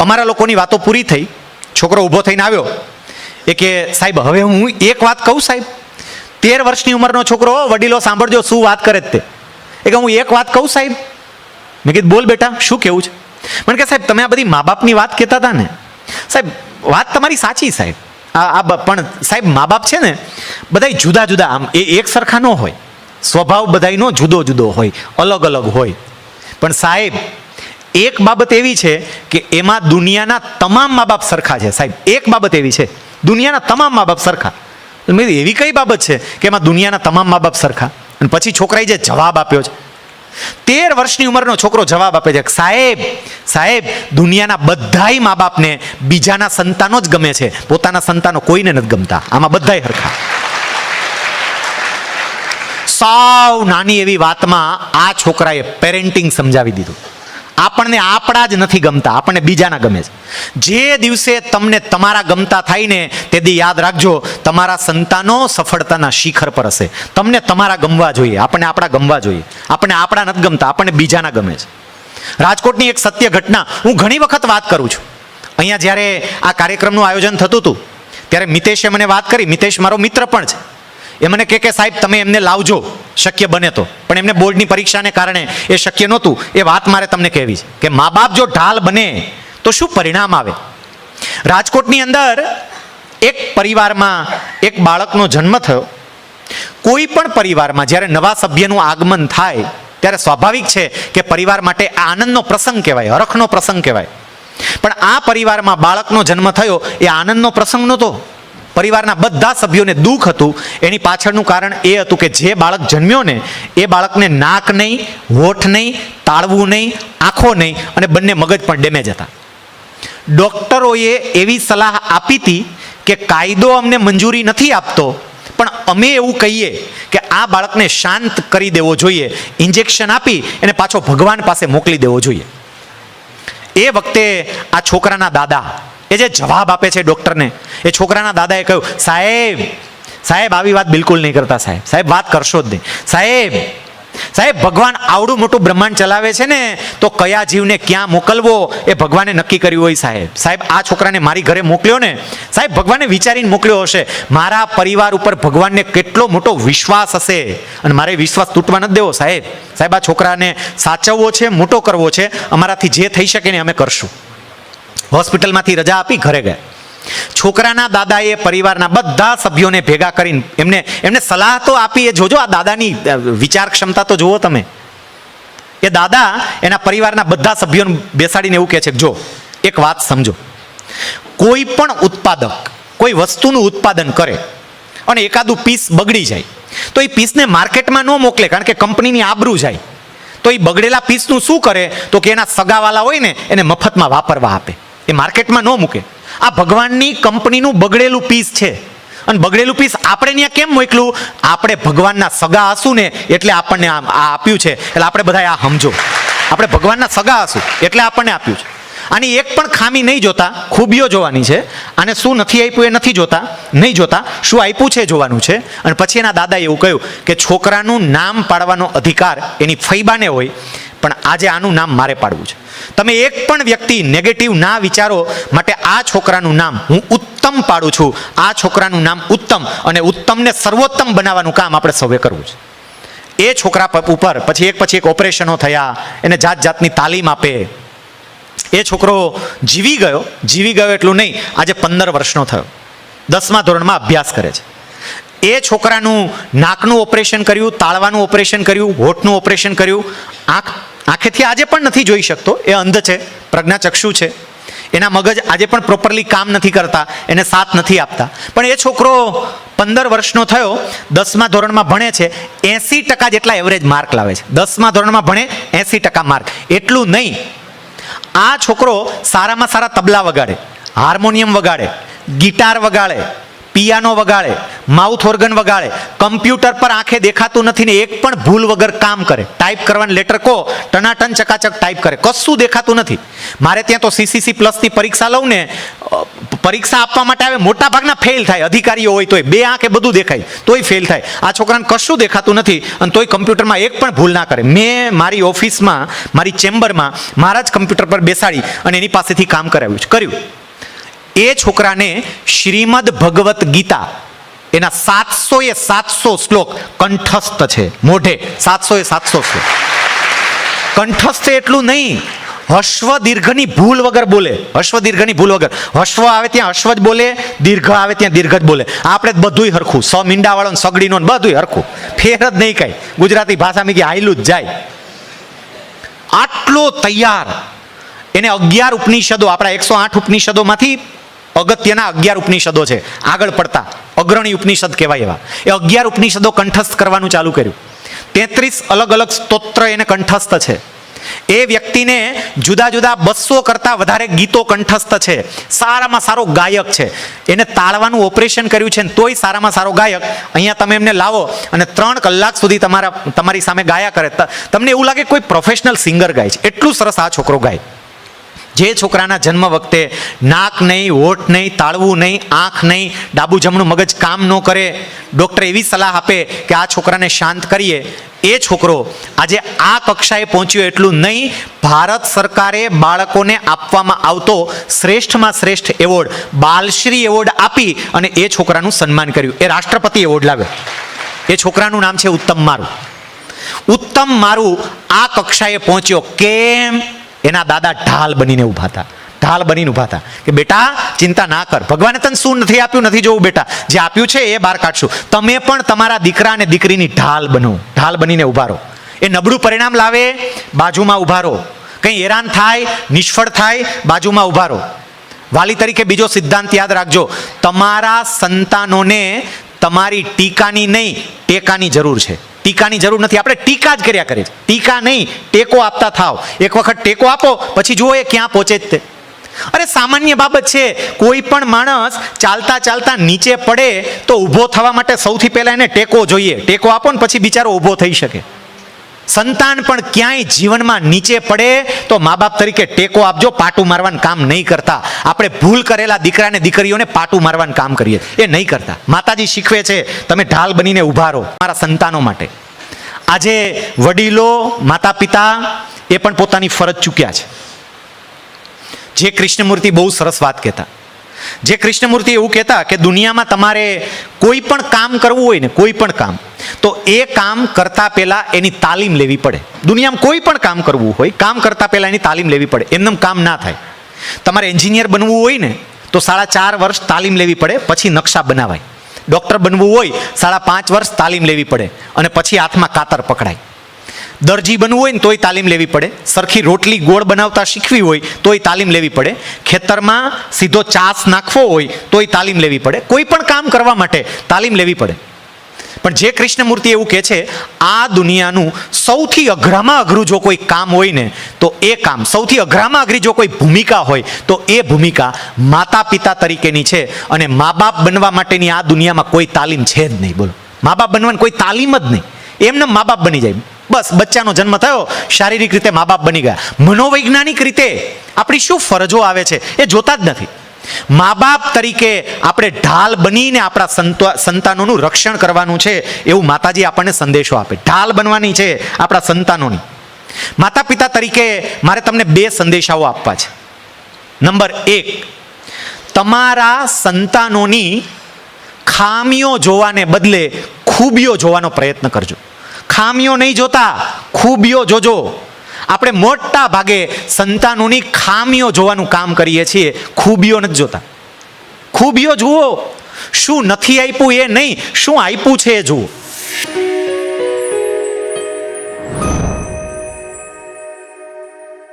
અમારા લોકોની વાતો પૂરી થઈ. છોકરો ઊભો થઈને આવ્યો. એ કે, સાહેબ, હવે હું એક વાત કહું, સાહેબ. તેર વર્ષની ઉંમરનો છોકરો, વડીલો સાંભળજો, શું વાત કરે તે. એ કે, હું એક વાત કહું, સાહેબ. મેં કીધું, બોલ બેટા, શું કેવું છે? મને કે, સાહેબ, તમે આ બધી મા બાપની વાત કહેતા હતા ને. સાહેબ, વાત તમારી સાચી, સાહેબ. આ પણ સાહેબ મા બાપ છે ને, બધાય જુદા જુદા, આમ, એ એક સરખા ન હોય. સ્વભાવ બધાનો જુદો જુદો હોય, અલગ અલગ હોય. પણ સાહેબ એક બાબત એવી છે કે એમાં દુનિયાના તમામ મા બાપ સરખા છે. સાહેબ, એક બાબત એવી છે. દુનિયાના તમામ મા બાપ સરખા. મેં એવી કઈ બાબત છે કે એમાં દુનિયાના તમામ મા બાપ સરખા? અને પછી છોકરાએ જે જવાબ આપ્યો છે. તેર વર્ષની ઉંમરનો છોકરો જવાબ આપે છે સાહેબ સાહેબ, દુનિયાના બધાય મા બાપને બીજાના સંતાનો જ ગમે છે. પોતાના સંતાનો કોઈને નથી ગમતા. આમાં બધાય હરખા. સાવ નાની એવી વાતમાં આ છોકરાએ પેરેન્ટિંગ સમજાવી દીધું. આપણને આપણા જ નથી ગમતા, આપણને બીજાના ગમે છે. જે દિવસે તમને તમારા ગમતા થાય ને, તે દી યાદ રાખજો, તમારા સંતાનો સફળતાના શિખર પર હશે. તમને તમારા ગમવા જોઈએ, આપણને આપણા ગમવા જોઈએ. આપણને આપણા નથી ગમતા, આપણને બીજાના ગમે છે. રાજકોટની એક સત્ય ઘટના, હું ઘણી વખત વાત કરું છું. અહીંયા જ્યારે આ કાર્યક્રમનું આયોજન થતું હતું, ત્યારે મિતેશે મને વાત કરી, મિતેશ મારો મિત્ર પણ છે. એ મને કે કે સાહેબ, તમે એમને લાવજો. શક્ય બને તો. પણ એમને બોર્ડની પરીક્ષાને કારણે એ શક્ય નહોતું. એ વાત મારે તમને કહેવી છે કે મા બાપ જો ઢાલ બને, તો શું પરિણામ આવે? રાજકોટની અંદર એક પરિવારમાં એક બાળકનો જન્મ થયો. કોઈ પણ પરિવારમાં જ્યારે નવા સભ્યનું આગમન થાય, ત્યારે સ્વાભાવિક છે કે પરિવાર માટે આનંદનો પ્રસંગ કહેવાય, હરખનો પ્રસંગ કહેવાય. પણ આ પરિવારમાં બાળકનો જન્મ થયો, એ આનંદનો પ્રસંગ નહોતો. પરિવારના બધા સભ્યોને દુઃખ હતું. એની પાછળનું કારણ એ હતું કે જે બાળક જન્મ્યો ને એ બાળકને નાક નહીં, હોઠ નહીં, તાળવું નહીં, આંખો નહીં અને બંને મગજ પણ ડેમેજ હતા. ડૉક્ટરોએ એવી સલાહ આપી હતી કે કાયદો અમને મંજૂરી નથી આપતો, પણ અમે એવું કહીએ કે આ બાળકને શાંત કરી દેવો જોઈએ, ઇન્જેક્શન આપી એને પાછો ભગવાન પાસે મોકલી દેવો જોઈએ. એ વખતે આ છોકરાના દાદા એ જે જવાબ આપે છે ડૉક્ટરને, એ છોકરાના દાદાએ કહ્યું, સાહેબ સાહેબ, આવી વાત બિલકુલ નહીં કરતા સાહેબ. સાહેબ, વાત કરશો જ નહીં. સાહેબ સાહેબ, ભગવાન આવડું મોટું બ્રહ્માંડ ચલાવે છે ને, તો કયા જીવને ક્યાં મોકલવો એ ભગવાને નક્કી કર્યું હોય સાહેબ. સાહેબ, આ છોકરાને મારી ઘરે મોકલ્યો ને, સાહેબ, ભગવાને વિચારીને મોકલ્યો હશે. મારા પરિવાર ઉપર ભગવાનને કેટલો મોટો વિશ્વાસ હશે અને મારે વિશ્વાસ તૂટવા નથી દેવો સાહેબ. સાહેબ, આ છોકરાને સાચવવો છે, મોટો કરવો છે. અમારાથી જે થઈ શકે ને અમે કરશું. હોસ્પિટલમાંથી રજા આપી ઘરે ગયા. છોકરાના દાદાએ પરિવારના બધા સભ્યોને ભેગા કરીને એમને એમને સલાહ તો આપી. એ જોજો, આ દાદાની વિચાર ક્ષમતા તો જુઓ તમે. એ દાદા એના પરિવારના બધા સભ્યોને બેસાડીને એવું કહે છે જો, એક વાત સમજો. કોઈ પણ ઉત્પાદક કોઈ વસ્તુનું ઉત્પાદન કરે અને એકાદું પીસ બગડી જાય, તો એ પીસને માર્કેટમાં ન મોકલે, કારણ કે કંપનીની આબરૂ જાય. તો એ બગડેલા પીસનું શું કરે? તો કે એના સગાવાલા હોય ને, એને મફતમાં વાપરવા આપે. એ માર્કેટમાં ન મૂકે. આ ભગવાનની કંપનીનું બગડેલું પીસ છે. અને બગડેલું પીસ આપણે ત્યાં કેમ મોકલું? આપણે ભગવાનના સગા હશું ને એટલે આપણને આ આપ્યું છે. એટલે આપણે બધા આ સમજો આપણે ભગવાનના સગા હશું એટલે આપણને આપ્યું છે. આની એક પણ ખામી નહીં જોતા, ખૂબીઓ જોવાની છે. અને શું નથી આપ્યું એ નથી જોતા, નહીં જોતા, શું આપ્યું છે જોવાનું છે. અને પછી એના દાદાએ એવું કહ્યું કે છોકરાનું નામ પાડવાનો અધિકાર એની ફૈબાને હોય. પણ આજે આનું નામ મારે પાડવું છે. તમે એક પણ વ્યક્તિ નેગેટિવ ના વિચારો માટે આ છોકરાનું નામ હું ઉત્તમ પાડું છું. આ છોકરાનું નામ ઉત્તમ અને ઉત્તમને સર્વોત્તમ બનાવવાનું કામ આપણે સૌએ કરવું છે. એ છોકરા ઉપર પછી એક પછી એક ઓપરેશનો થયા, એને જાત જાતની તાલીમ આપે. એ છોકરો જીવી ગયો જીવી ગયો એટલું નહીં, આજે પંદર વર્ષનો થયો. દસમા ધોરણમાં અભ્યાસ કરે છે. એ છોકરાનું નાકનું ઓપરેશન કર્યું, તાળવાનું ઓપરેશન કર્યું, હોઠનું ઓપરેશન કર્યું, આંખ આંખેથી આજે પણ નથી જોઈ શકતો. એ અંધ છે, પ્રજ્ઞાચક્ષુ છે. એના મગજ આજે પણ પ્રોપરલી કામ નથી કરતા, એને સાથ નથી આપતા. પણ એ છોકરો પંદર વર્ષનો થયો, દસમા ધોરણમાં ભણે છે, એંસી ટકા જેટલા એવરેજ માર્ક લાવે છે. દસમા ધોરણમાં ભણે, એંસી ટકા માર્ક એટલું નહીં. આ છોકરો સારામાં સારા તબલા વગાડે, હાર્મોનિયમ વગાડે, ગિટાર વગાડે પિયાનો વગાડે, માઉથ ઓર્ગન વગાડે કમ્પ્યુટર પર આંખે દેખાતું નથી ને એક પણ ભૂલ વગર કામ કરે. ટાઈપ કરવાની લેટર કહો, ટનાટન ચકાચક ટાઈપ કરે. કશું દેખાતું નથી. મારે ત્યાં તો સીસીસી પ્લસની પરીક્ષા લઉં ને પરીક્ષા આપવા માટે આવે, મોટા ભાગના ફેલ થાય. અધિકારીઓ હોય તોય, બે આંખે બધું દેખાય, તોય ફેલ થાય. આ છોકરાને કશું દેખાતું નથી અને તોય કમ્પ્યુટરમાં એક પણ ભૂલ ના કરે. મેં મારી ઓફિસમાં મારી ચેમ્બરમાં મારા જ કમ્પ્યુટર પર બેસાડી અને એની પાસેથી કામ કરાવ્યું કર્યું. એ છોકરાને શ્રીમદ ભગવત ગીતા એના સાતસો એ સાતસો શ્લોક કંઠસ્થ છે, મોઢે. સાતસો એ સાતસો શ્લોક. કંઠસ્થ એટલું નહીં, હશ્વ દીર્ઘની ભૂલ વગર બોલે. હશ્વ દીર્ઘની ભૂલ વગર. હશ્વ આવે ત્યાં હશ્વ જ બોલે, દીર્ઘ આવે ત્યાં દીર્ઘ જ બોલે. આપણે બધુંય હરખું. સ મીંડાવાળો સગડીનો બધુંય હરખું. ફેર જ નહીં કાંઈ. ગુજરાતી ભાષામાં કે હાયલું જ જાય. આટલો તૈયાર. એને અગિયાર ઉપનિષદો, આપણા એકસો આઠ ઉપનિષદોમાંથી અગત્યના અગિયાર ઉપનિષદો છે. આગળ પડતા અગ્રણી ઉપનિષદ કહેવાય એવા. એ અગિયાર ઉપનિષદો કંઠસ્થ કરવાનું ચાલુ કર્યું. તેત્રીસ અલગ અલગ સ્તોત્ર એને કંઠસ્થ છે. એ વ્યક્તિને જુદા જુદા બસો કરતાં વધારે ગીતો કંઠસ્થ છે. સારામાં સારો ગાયક છે. એને તાળવાનું ઓપરેશન કર્યું છે તોય સારામાં સારો ગાયક. અહીંયા તમે એમને લાવો અને ત્રણ કલાક સુધી તમારા તમારી સામે ગાયા કરે. તમને એવું લાગે કોઈ પ્રોફેશનલ સિંગર ગાય છે. એટલું સરસ આ છોકરો ગાય. જે છોકરાના જન્મ વખતે નાક નહીં હોઠ નહીં, તાળવું નહીં, આંખ નહીં ડાબુ જમણું મગજ કામ ન કરે, ડૉક્ટર એવી સલાહ આપે કે આ છોકરાને શાંત કરીએ. એ છોકરો આજે આ કક્ષાએ પહોંચ્યો એટલું નહીં, ભારત સરકારે બાળકોને આપવામાં આવતો શ્રેષ્ઠમાં શ્રેષ્ઠ એવોર્ડ, બાલશ્રી એવોર્ડ આપી અને એ છોકરાનું સન્માન કર્યું. એ રાષ્ટ્રપતિ એવોર્ડ લાવ્યો એ છોકરાનું નામ છે ઉત્તમ મારું. ઉત્તમ મારું આ કક્ષાએ પહોંચ્યો. કેમ? એના દાદા ઢાલ બનીને ઊભા હતા. ઢાલ બનીને ઊભા હતા કે, બેટા, ચિંતા ના કર. ભગવાને તને શું નથી આપ્યું, નથી જોવું, બેટા. જે આપ્યું છે એ બહાર કાઢશું. તમે પણ તમારા દીકરા અને દીકરીની ઢાલ બનો. ઢાલ બનીને ઊભા રહો. એ નબળું પરિણામ લાવે, બાજુમાં ઊભા રહો. કંઈ હેરાન થાય, નિષ્ફળ થાય, બાજુમાં ઊભા રહો. વાલી તરીકે બીજો સિદ્ધાંત યાદ રાખજો. તમારા સંતાનોને તમારી ટીકાની નહીં, ટેકાની જરૂર છે. ટીકાની જરૂર નથી. આપણે ટીકા જ કર્યા કરીએ ટીકા નહીં, ટેકો આપતા થાવ. એક વખત ટેકો આપો, પછી જુઓ એ ક્યાં પહોંચે જ તે. અરે સામાન્ય બાબત છે, કોઈ પણ માણસ ચાલતા ચાલતા નીચે પડે તો ઊભો થવા માટે સૌથી પહેલાં એને ટેકો જોઈએ. ટેકો આપો ને પછી બિચારો ઊભો થઈ શકે. સંતાન પણ ક્યાંય જીવનમાં નીચે પડે તો મા બાપ તરીકે ટેકો આપજો, પાટું મારવાનું કામ નહીં કરતા. આપણે ભૂલ કરેલા દીકરાને દીકરીઓને પાટું મારવાનું કામ કરીએ. એ નહીં કરતા. માતાજી શીખવે છે, તમે ઢાલ બનીને ઊભા રહો મારા સંતાનો માટે. આજે વડીલો માતા પિતા એ પણ પોતાની ફરજ ચૂક્યા છે. જે કૃષ્ણમૂર્તિ બહુ સરસ વાત કહેતા. જે કૃષ્ણમૂર્તિ એવું કહેતા કે દુનિયામાં તમારે કોઈ પણ કામ કરવું હોય ને કોઈ પણ કામ તો એ કામ કરતા પહેલા એની તાલીમ લેવી પડે. દુનિયામાં કોઈ પણ કામ કરવું હોય, કામ કરતા પહેલા એની તાલીમ લેવી પડે. એમનેમ કામ ના થાય. તમારે એન્જિનિયર બનવું હોય ને, તો સાડા ચાર વર્ષ તાલીમ લેવી પડે, પછી નકશા બનાવાય. ડૉક્ટર બનવું હોય, સાડા પાંચ વર્ષ તાલીમ લેવી પડે, અને પછી હાથમાં કાતર પકડાય. દરજી બનવું હોય ને, તોય તાલીમ લેવી પડે. સરખી રોટલી ગોળ બનાવતા શીખવી હોય, તોય તાલીમ લેવી પડે. ખેતરમાં સીધો ચાસ નાખવો હોય, તોય તાલીમ લેવી પડે. કોઈ પણ કામ કરવા માટે તાલીમ લેવી પડે. પણ જે કૃષ્ણમૂર્તિ એવું કહે છે, આ દુનિયાનું સૌથી અઘરામાં અઘરું જો કોઈ કામ હોય ને, તો એ કામ, સૌથી અઘરામાં અઘરી જો કોઈ ભૂમિકા હોય, તો એ ભૂમિકા માતા પિતા તરીકેની છે અને મા બાપ બનવા માટેની આ દુનિયામાં કોઈ તાલીમ છે જ નહીં, બોલો. મા બાપ બનવાની કોઈ તાલીમ જ નહીં. એમને મા બાપ બની જાય. બસ, બચ્ચાનો જન્મ થયો, શારીરિક રીતે મા બાપ બની ગયા. મનોવૈજ્ઞાનિક રીતે આપણી શું ફરજો આવે છે, એ જોતા જ નથી. મા બાપ તરીકે આપણે ઢાલ બનીને આપણા સંતાનોનું રક્ષણ કરવાનું છે એવું માતાજી આપણને સંદેશો આપે. ઢાલ બનવાની છે આપણા સંતાનોની. માતા પિતા તરીકે મારે તમને બે સંદેશાઓ આપવા છે. નંબર એક, તમારા સંતાનોની ખામીઓ જોવાને બદલે ખૂબીઓ જોવાનો પ્રયત્ન કરજો. ખામીઓ નહીં જોતા, ખૂબીઓ જોજો. આપણે મોટા ભાગે સંતાનોની ખામીઓ જોવાનું કામ કરીએ છીએ. ખૂબીઓ નથી જોતા. ખૂબીઓ જુઓ. શું નથી આપ્યું એ નહીં. શું આપ્યું છે એ જુઓ.